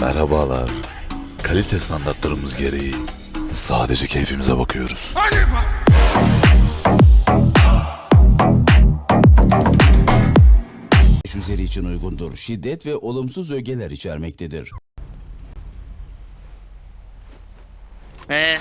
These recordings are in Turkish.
Merhabalar. Kalite standartlarımız gereği sadece keyfimize bakıyoruz. Üzeri için uygundur. Şiddet ve olumsuz ögeler içermektedir. He.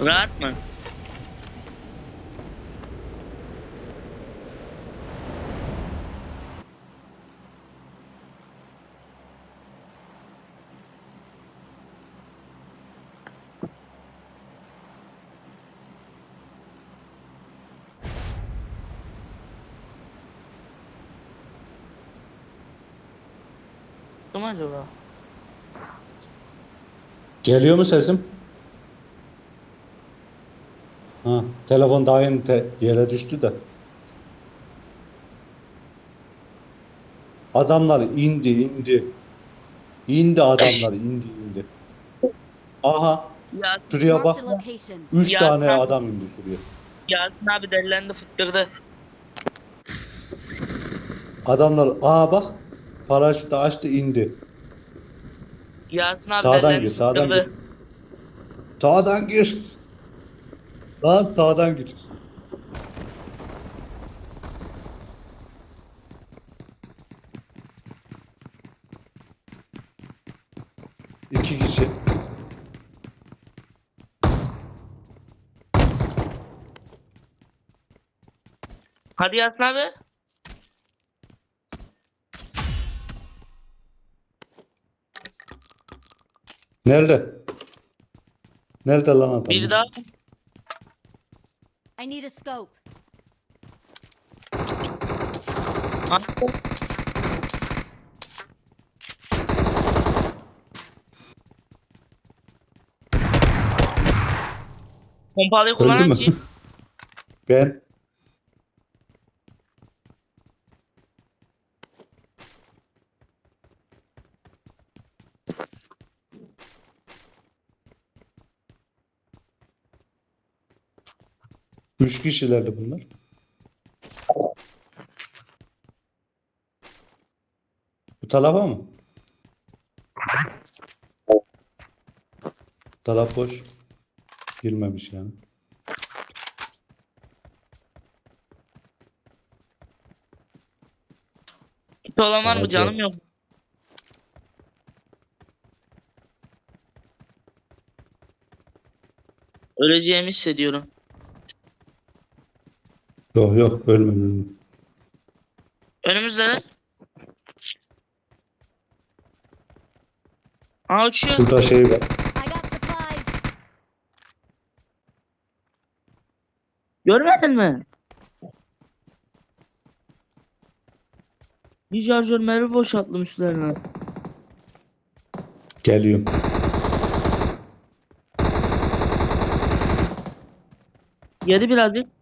Rahat mı? Kim acaba? Geliyor mu sesim? Ha, telefon daha yeni te- yere düştü de. Adamlar indi indi. İndi adamlar indi indi. Aha Ya şuraya bak. Üç Ya tane sen- adam indi şuraya. Yasin abi delilendi fıttırdı. Adamlar aa bak. Paraşütü açtı indi. Yasin abi Sağdan delilendi gir, sağdan fıttırdı. gir. Sağdan gir. Lan sağdan gir. İki kişi. Hadi Yasin abi. Nerede? Nerede lan adam? Bir daha. I need a scope. Attı. Pompalıyı Öldü kullanan mü? kim? Ben. Üç kişilerdi bunlar. Bu tarafa mı? Taraf boş. Girmemiş yani. Kit olan var mı? Evet, Canım evet. yok. Öleceğimi hissediyorum. Yok yok ölmem. Önümüzdeler. Aa uçuyor. Burada şey var. I got supplies. Görmedin mi? Bir şarjör mermi boşalttım üstlerine. Geliyorum. Yedi birazcık.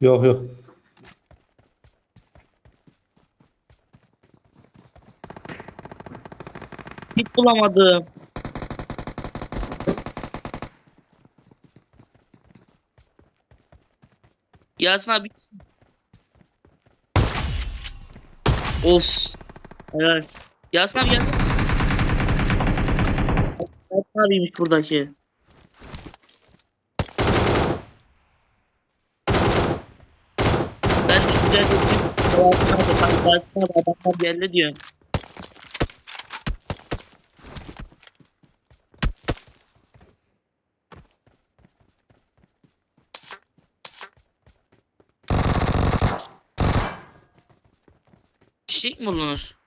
Yok yok. Hiç bulamadım. Yasin abi. Of. Helal. Yasin abi gel. Abiymiş buradaki. Ben de güzel dedim. Yasin abi, bak Yasin abi adamlar geldi diyor. Fişek mi bulunur?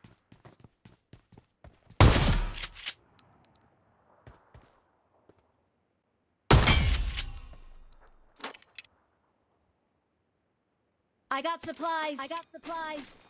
I got supplies. I got supplies.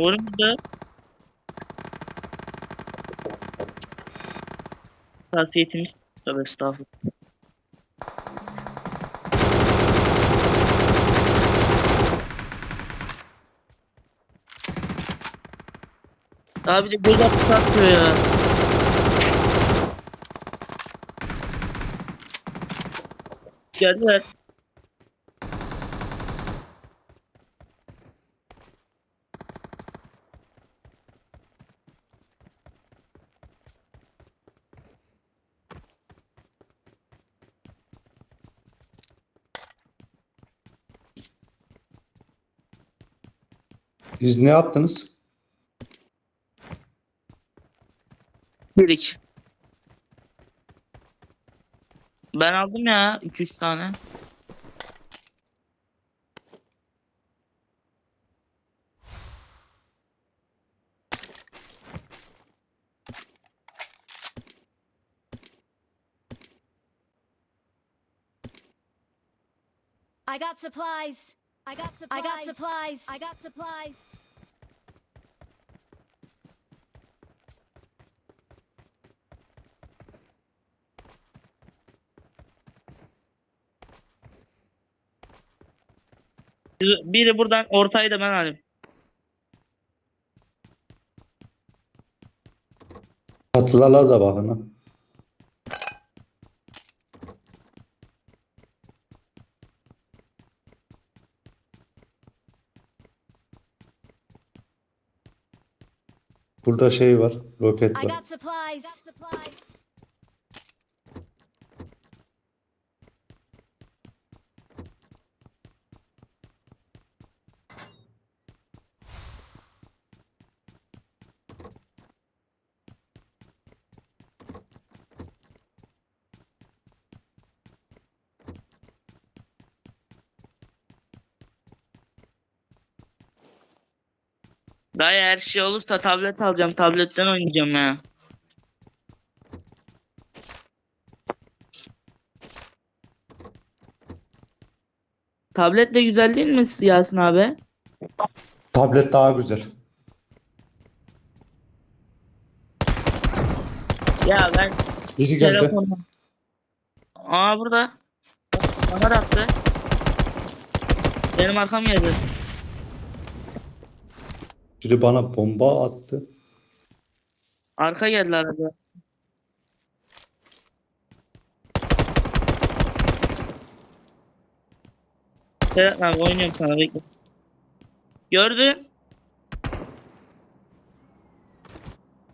Orada Tavsiyetimiz Tövbe estağfurullah. Abi de göz attı satmıyor ya. Geldiler. Siz ne yaptınız? Dedik. Ben aldım ya 2-3 tane. I got supplies. I got supplies. I got supplies. I got supplies. Biri buradan ortayı da ben alayım. Çatılara da bakın Burada şey var. Roket I var. got supplies. I got supplies. Daha her şey olursa tablet alacağım. Tabletten oynayacağım ya. Tablet de güzel değil mi Yasin abi? Tablet daha güzel. Ya ben Biri geldi. telefonla... Aa burada. Bana da attı. Benim arkam geldi. Biri bana bomba attı. Arka geldi arada. Serhat abi oynuyorum sana bekle. Gördün.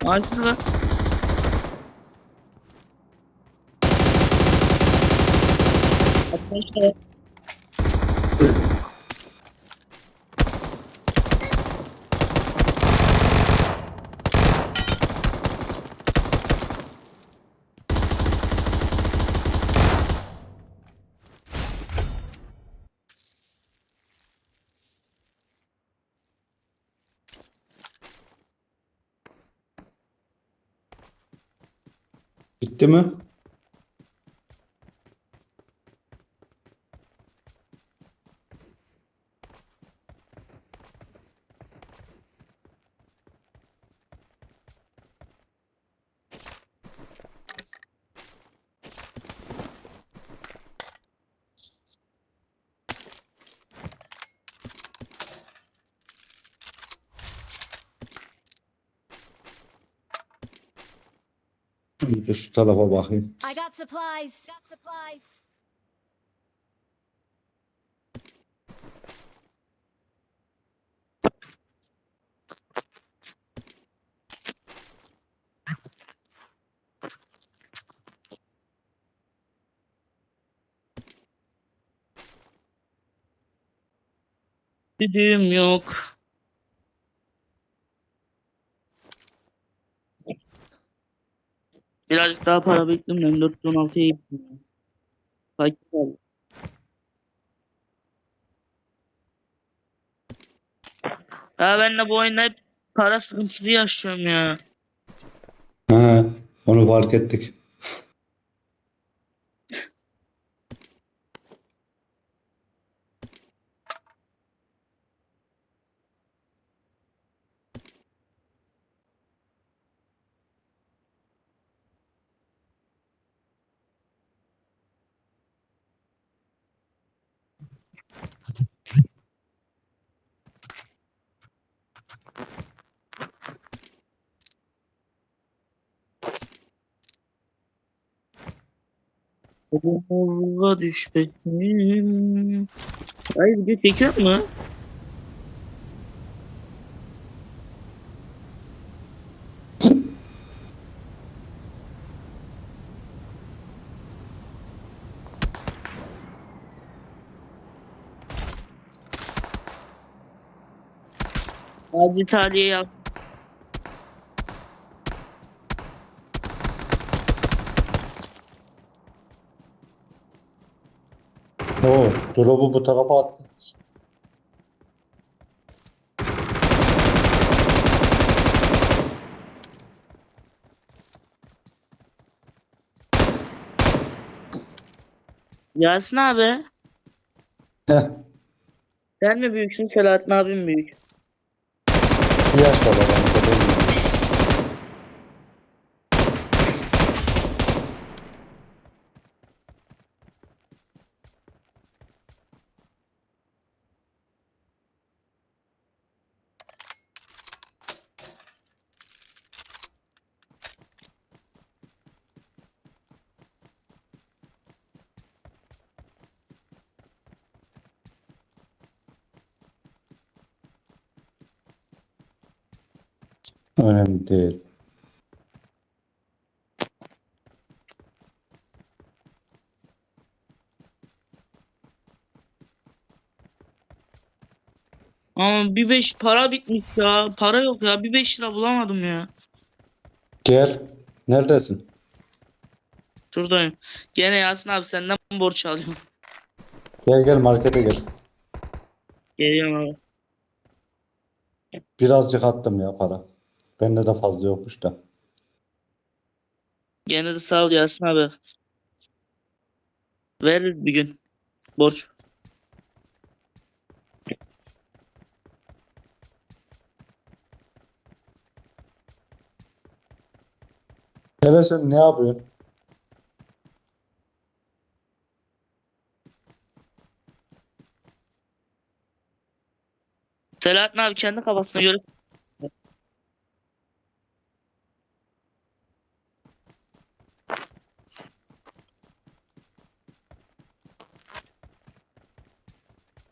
Açtı. Arkadaşlar. Bitti mi? Bir de şu tarafa bakayım. I got supplies. Got supplies. Düdüğüm yok. Birazcık daha para bekliyorum. 416'ya gittim. Fakir kaldım. Ya ben de bu oyunda hep para sıkıntısı yaşıyorum ya. He, onu fark ettik. Oğula düşmesin. Ay video çekiyor mu? Hadi tarihe yap. Oo, drop'u bu tarafa attı. Yasin abi. Heh, Sen mi büyüksün Selahattin abim büyük? yaş var aramızda değil mi? Önemli değil. Ama bir beş para bitmiş ya. Para yok ya. Bir beş lira bulamadım ya. Gel. Neredesin? Şuradayım. Gene Yasin abi senden borç alıyorum. Gel gel markete gel. Geliyorum abi. Birazcık attım ya para. Bende de fazla yokmuş da. Gene de sağ ol Yasin abi. Veririz bir gün. Borç. Hele sen ne yapıyorsun? Selahattin abi kendi kafasına göre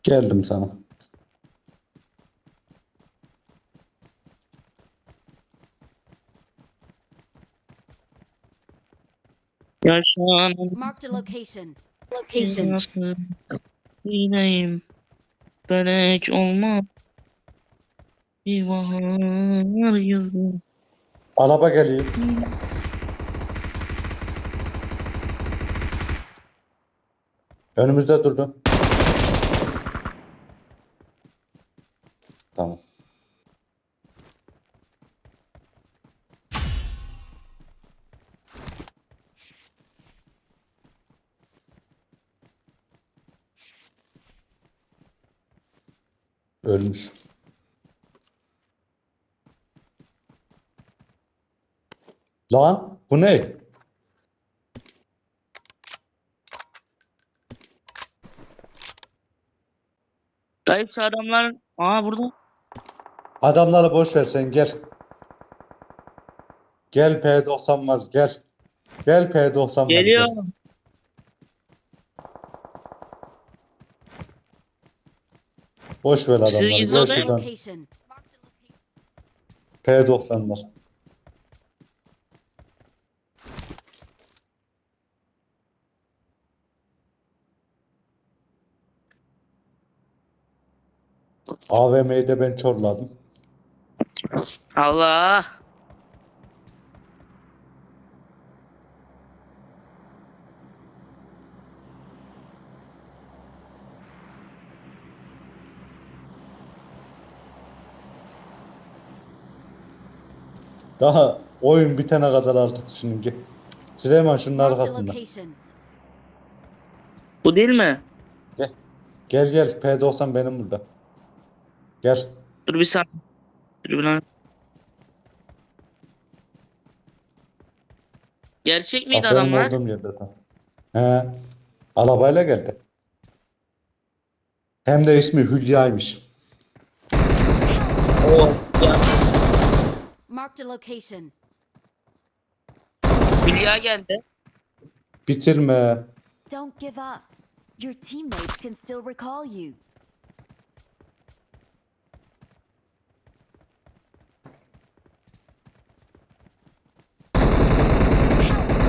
Geldim sana. yaşanan Marked a location. Yineyim. Belek olmaz. Bir bahar yıldız. Araba geliyor. Önümüzde durdu. Tamam. Ölmüş. Lan bu ne? Dayı şu adamlar Aa burada. Adamları boş ver sen gel. Gel P90 var gel. Gel P90 var Geliyor. gel. Boş ver Siz adamları. gizli Gel odaya mı? şuradan. Location. P90 var. AVM'yi de ben çorladım. Allah. Daha oyun bitene kadar artık düşünün ki. Süleyman şunun arkasında. Bu değil mi? Gel gel P90 benim burada. Gel. Dur bir saniye. Lan. Gerçek miydi benim adamlar? olduğum yerde tam. He. Arabayla geldi. Hem de ismi Hülya'ymış. Marked a location. Hülya geldi. Bitirme. Don't give up. Your teammates can still recall you.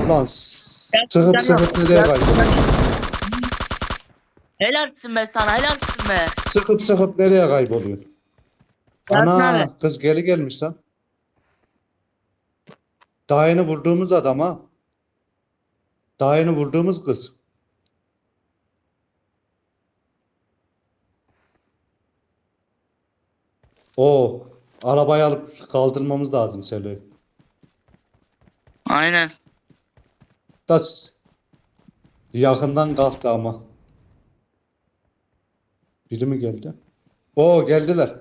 Ulan s- sıkıp sıkıp nereye kayboluyor? Helalsin be sana helalsin be. Sıkıp sıkıp nereye kayboluyor? Ana abi. kız geri gelmiş lan. Daha yeni vurduğumuz adam ha. Daha yeni vurduğumuz kız. Oo, arabayı alıp kaldırmamız lazım Selo'yu. Aynen. Da yakından kalktı ama. Biri mi geldi? Oo geldiler.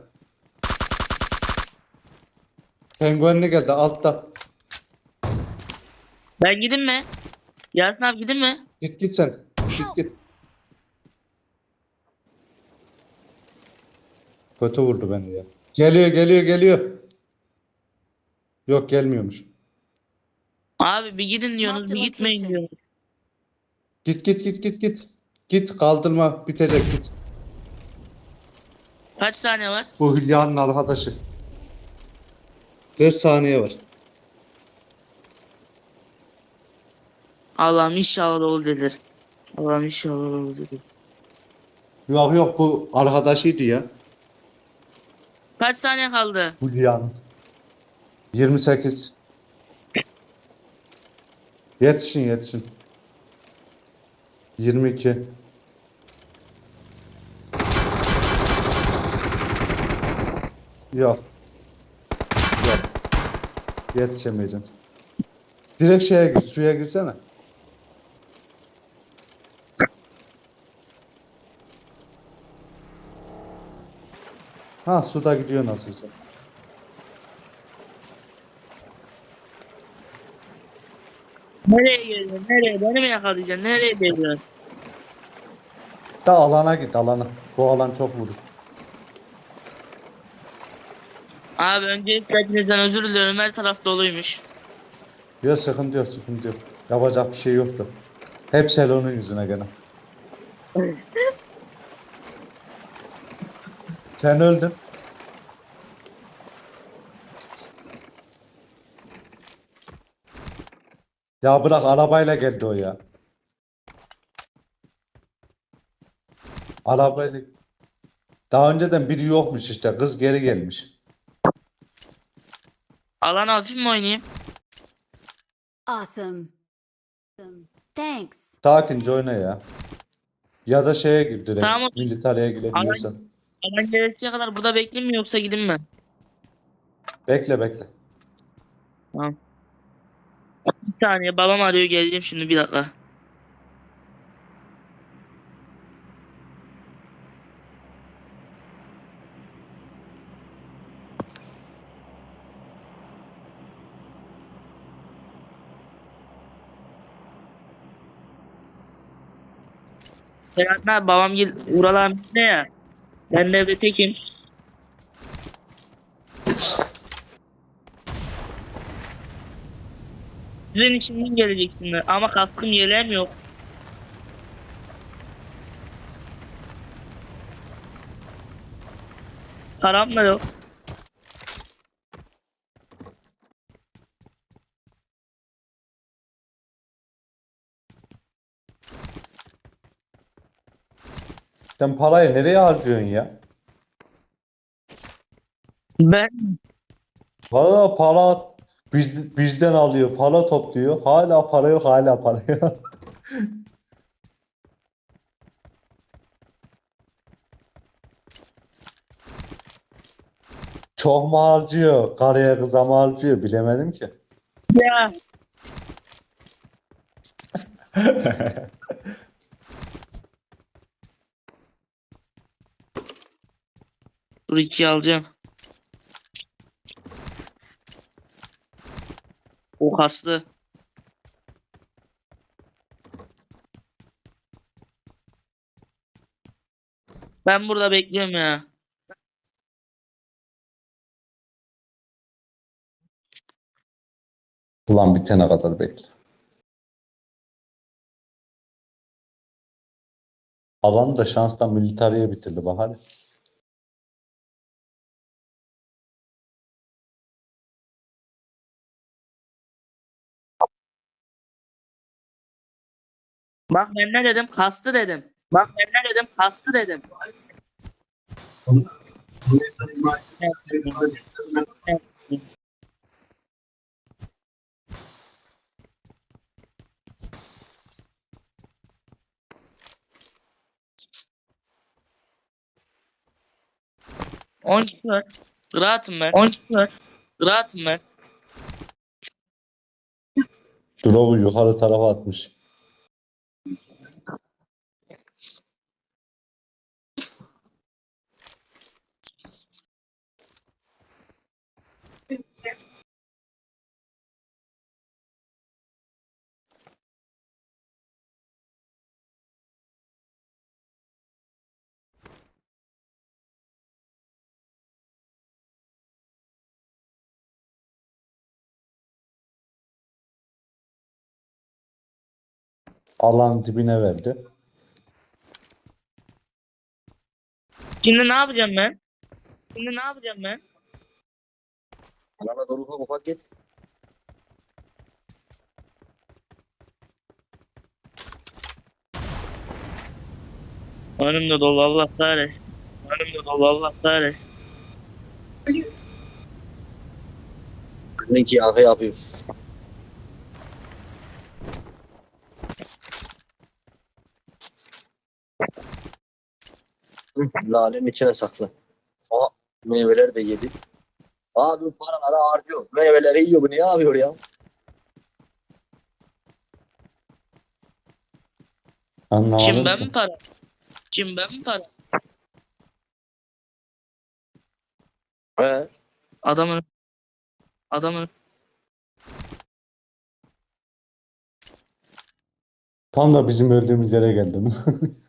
Penguenli geldi altta. Ben gideyim mi? Yasin abi gideyim mi? Git git sen. Git git. Kötü vurdu beni ya. Geliyor geliyor geliyor. Yok gelmiyormuş. Abi bir gidin diyorsunuz bir gitmeyin diyorsunuz. Git git git git git. Git kaldırma bitecek git. Kaç saniye var? Bu Hülya'nın arkadaşı. 4 saniye var. Allah'ım inşallah dolu dedir. Allah'ım inşallah dolu dedir. Yok yok bu arkadaşıydı ya. Kaç saniye kaldı? Hülya'nın. 28. Yetişin yetişin. 22. Yok. Yok. Yetişemeyeceğim. Direkt şeye gir, suya girsene. Ha suda gidiyor nasılsa. Nereye geliyorsun? Nereye? Beni mi yakalayacaksın? Nereye geliyorsun? Da alana git alana. Bu alan çok vurur. Abi öncelikle hepinizden özür diliyorum. Her taraf doluymuş. Yok sıkıntı yok sıkıntı yok. Yapacak bir şey yoktu. Hep Selon'un yüzüne gene. Sen öldün. Ya bırak arabayla geldi o ya. Arabayla. Daha önceden biri yokmuş işte. Kız geri gelmiş. Alan hafif mi oynayayım? Awesome. Thanks. Sakince oyna ya. Ya da şeye gir direkt. Tamam. Militariye girebiliyorsan. Alan gelesiye kadar burada bekleyeyim mi yoksa gideyim mi? Bekle bekle. Bir saniye babam arıyor geleceğim şimdi bir dakika. Abi babam gel Ural ne ya? Ben de tekim. Sizin için gelecek şimdi ama kaskım yeleğim yok. Param da yok. Sen parayı nereye harcıyorsun ya? Ben Para para biz, bizden alıyor, para topluyor. Hala para yok, hala para yok. Çok mu harcıyor? Karıya kıza mı harcıyor? Bilemedim ki. ya Dur ikiyi alacağım. O kaslı. Ben burada bekliyorum ya. Ulan bitene kadar bekle. Alanı da şanstan militariye bitirdi bak Bak ben ne dedim? Kastı dedim. Bak ben ne dedim? Kastı dedim. On var. Rahatım ben. On var. Rahatım ben. Drop'u yukarı tarafa atmış. Thank you. Alan dibine verdi. Şimdi ne yapacağım ben? Şimdi ne yapacağım ben? Alana doğru ufak ufak git. Önümde dolu Allah kahretsin. Önümde dolu Allah kahretsin. Linki arkaya yapıyor. Lalenin içine sakla. Aa, meyveleri de yedi. Abi bu paraları harcıyor. Meyveleri yiyor bu ne yapıyor ya? Anlamadım. Kim ben mi para? Kim ben mi para? He. Adamın adamın Tam da bizim öldüğümüz yere geldim.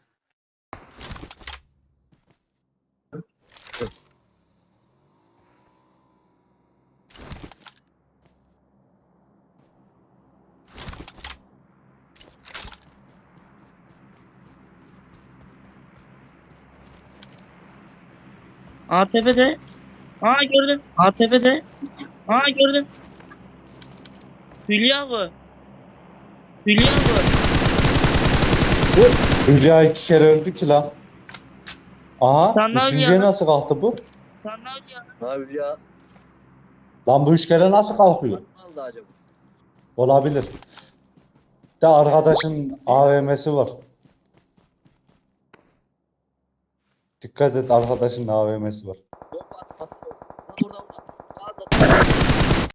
ATP'de. Aa gördüm. ATP'de. Aa gördüm. Hülya bu. Hülya bu. Hülya iki kere öldü ki lan. Aha, Sandalye üçüncüye ya. nasıl kalktı bu? Sana Hülya. Abi ya. Lan bu üç kere nasıl kalkıyor? Oldu acaba? Olabilir. De arkadaşın AVM'si var. Dikkat et arkadaşın AVM'si var.